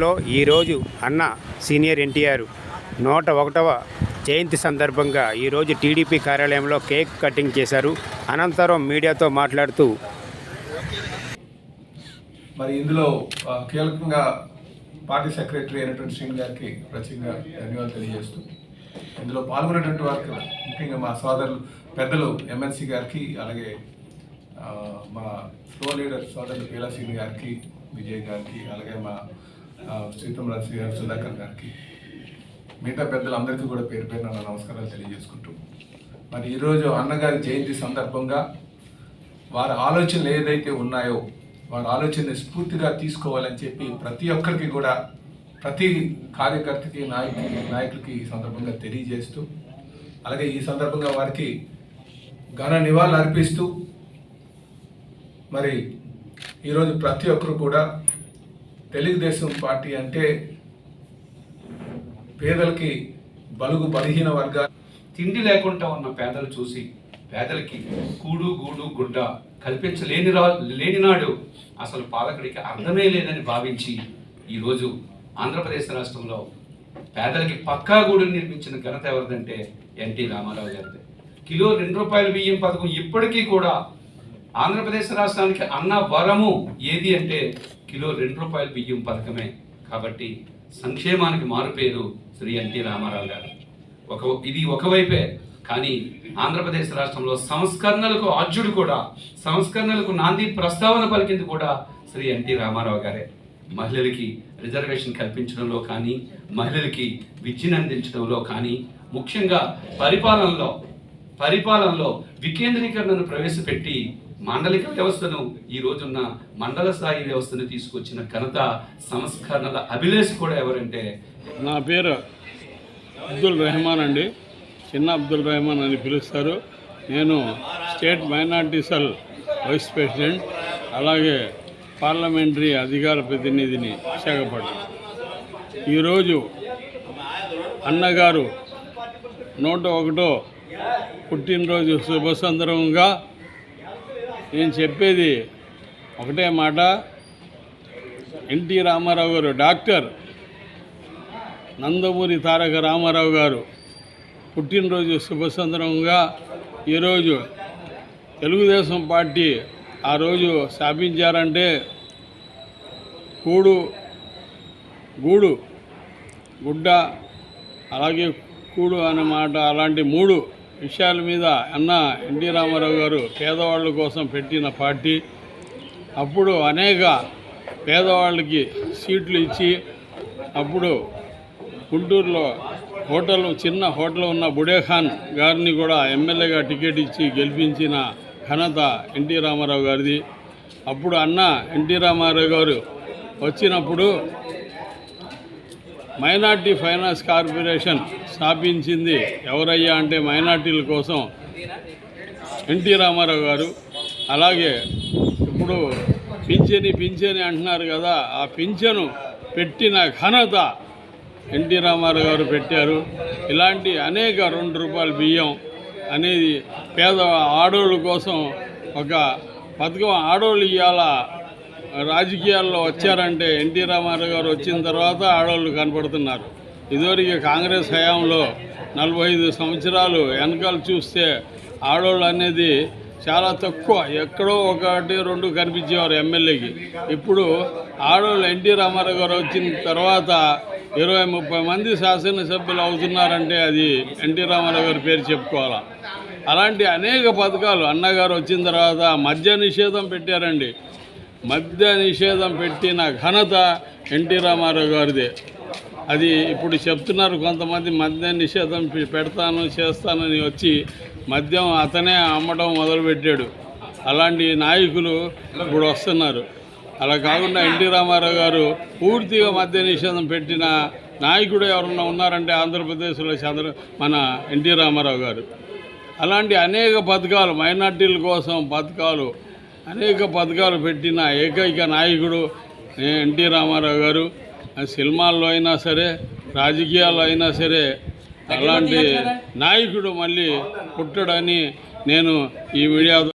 Nine ఈరోజు అన్న senior NTR నూట ఒకటవ జయంతి సందర్భంగా ఈరోజు టీడీపీ కార్యాలయంలో కేక్ కటింగ్ చేశారు. అనంతరం మీడియాతో మాట్లాడుతూ మరి ఇందులో కీలకంగా పార్టీ సెక్రటరీ అయినటువంటి శ్రీని గారికి ప్రత్యేకంగా ధన్యవాదాలు తెలియజేస్తూ ఇందులో పాల్గొనేటువంటి వారికి ముఖ్యంగా మా సోదరులు పెద్దలు ఎమ్మెల్సీ గారికి అలాగే మా ఫ్లో లీడర్ సోదరులు పీలాసీని గారికి విజయ్ గారికి అలాగే మా ఆ, సీతం గారు సుధాకర్ గారికి మిగతా పెద్దలందరికీ కూడా పేరు పేరు నా నమస్కారాలు తెలియజేసుకుంటూ మరి ఈరోజు అన్నగారి జయంతి సందర్భంగా వారి ఆలోచనలు ఏదైతే ఉన్నాయో వారి ఆలోచనని స్ఫూర్తిగా తీసుకోవాలని చెప్పి ప్రతి ఒక్కరికి కూడా ప్రతి కార్యకర్తకి నాయకు నాయకులకి ఈ సందర్భంగా తెలియజేస్తూ అలాగే ఈ సందర్భంగా వారికి ఘన నివాళులు అర్పిస్తూ మరి ఈరోజు ప్రతి ఒక్కరు కూడా తెలుగుదేశం పార్టీ అంటే పేదలకి బలుగు బలహీన వర్గాలు. తిండి లేకుండా ఉన్న పేదలు చూసి పేదలకి కూడు గూడు గుడ్డ కల్పించలేని రా లేనినాడు అసలు పాలకుడికి అర్థమే లేదని భావించి ఈరోజు ఆంధ్రప్రదేశ్ రాష్ట్రంలో పేదలకి పక్కా గూడు నిర్మించిన ఘనత ఎవరిదంటే ఎన్టీ రామారావు గారిది. కిలో రెండు రూపాయల బియ్యం పథకం ఇప్పటికీ కూడా ఆంధ్రప్రదేశ్ రాష్ట్రానికి అన్న వరము ఏది అంటే కిలో రెండు రూపాయల బియ్యం పథకమే. కాబట్టి సంక్షేమానికి మారుపేరు శ్రీ ఎన్టీ రామారావు గారు. ఒక ఇది ఒకవైపే కానీ ఆంధ్రప్రదేశ్ రాష్ట్రంలో సంస్కరణలకు ఆద్యుడు కూడా సంస్కరణలకు నాంది ప్రస్తావన పలికింది కూడా శ్రీ ఎన్టీ రామారావు గారే. మహిళలకి రిజర్వేషన్ కల్పించడంలో కానీ మహిళలకి విద్యను అందించడంలో కానీ ముఖ్యంగా పరిపాలనలో పరిపాలనలో వికేంద్రీకరణను ప్రవేశపెట్టి మాండలిక వ్యవస్థను ఈ రోజున్న మండల స్థాయి వ్యవస్థను తీసుకొచ్చిన ఘనత సంస్కరణల అభిలేష్ కూడా ఎవరంటే? నా పేరు అబ్దుల్ రెహమాన్ అండి. చిన్న అబ్దుల్ రెహమాన్ అని పిలుస్తారు. నేను state minority cell vice president అలాగే పార్లమెంటరీ అధికార ప్రతినిధిని విశాఖపట్నం. ఈరోజు అన్నగారు నూట ఒకటో పుట్టినరోజు శుభ సందర్భంగా నేను చెప్పేది ఒకటే మాట. ఎన్టీ రామారావు గారు డాక్టర్. నందమూరి తారక రామారావు గారు పుట్టినరోజు శుభ సందర్భంగా ఈరోజు తెలుగుదేశం పార్టీ ఆ రోజు స్థాపించారంటే కూడు గూడు గుడ్డ అలాగే కూడు అనే మాట అలాంటి మూడు విషయాల మీద అన్న ఎన్టీ రామారావు గారు పేదవాళ్ళ కోసం పెట్టిన పార్టీ. అప్పుడు అనేక పేదవాళ్ళకి సీట్లు ఇచ్చి అప్పుడు గుంటూరులో హోటల్ చిన్న హోటల్ ఉన్న బుడేఖాన్ గారిని కూడా ఎమ్మెల్యేగా టికెట్ ఇచ్చి గెలిపించిన ఘనత ఎన్టీ రామారావు గారిది. అప్పుడు అన్న ఎన్టీ రామారావు గారు వచ్చినప్పుడు మైనార్టీ ఫైనాన్స్ కార్పొరేషన్ స్థాపించింది ఎవరయ్యా అంటే మైనార్టీల కోసం ఎన్టీ రామారావు గారు. అలాగే ఇప్పుడు పింఛని పింఛని అంటున్నారు కదా ఆ పింఛను పెట్టిన ఘనత ఎన్టీ రామారావు గారు పెట్టారు. ఇలాంటి అనేక రెండు రూపాయల బియ్యం అనేది పేద ఆడోళ్ళ కోసం ఒక పథకం ఆడోళ్ళు ఇవాళ రాజకీయాల్లో వచ్చారంటే ఎన్టీ రామారావు గారు వచ్చిన తర్వాత ఆడవాళ్ళు కనపడుతున్నారు. ఇదివరకు కాంగ్రెస్ హయాంలో నలభై ఐదు సంవత్సరాలు వెనకాల చూస్తే ఆడవాళ్ళు అనేది చాలా తక్కువ. ఎక్కడో ఒకటి రెండు కనిపించేవారు ఎమ్మెల్యేకి. ఇప్పుడు ఆడవాళ్ళు ఎన్టీ రామారావు గారు వచ్చిన తర్వాత ఇరవై ముప్పై మంది శాసనసభ్యులు అవుతున్నారంటే అది ఎన్టీ రామారావు గారి పేరు చెప్పుకోవాలా? అలాంటి అనేక పథకాలు అన్నగారు వచ్చిన తర్వాత మద్య నిషేధం పెట్టారండి. మద్య నిషేధం పెట్టిన ఘనత ఎన్టీ రామారావు గారిదే. అది ఇప్పుడు చెప్తున్నారు కొంతమంది మద్య నిషేధం పెడతాను చేస్తానని వచ్చి మద్యం అతనే అమ్మడం మొదలుపెట్టాడు. అలాంటి నాయకులు ఇప్పుడు వస్తున్నారు. అలా కాకుండా ఎన్టీ రామారావు గారు పూర్తిగా మద్య నిషేధం పెట్టిన నాయకుడు ఎవరన్నా ఉన్నారంటే ఆంధ్రప్రదేశ్లో చంద్ర మన ఎన్టీ రామారావు గారు. అలాంటి అనేక పథకాలు మైనార్టీల కోసం పథకాలు అనేక పథకాలు పెట్టిన ఏకైక నాయకుడు ఎన్టీ రామారావు గారు. సినిమాల్లో అయినా సరే రాజకీయాల్లో అయినా సరే అలాంటి నాయకుడు మళ్ళీ పుట్టడని నేను ఈ మీడియా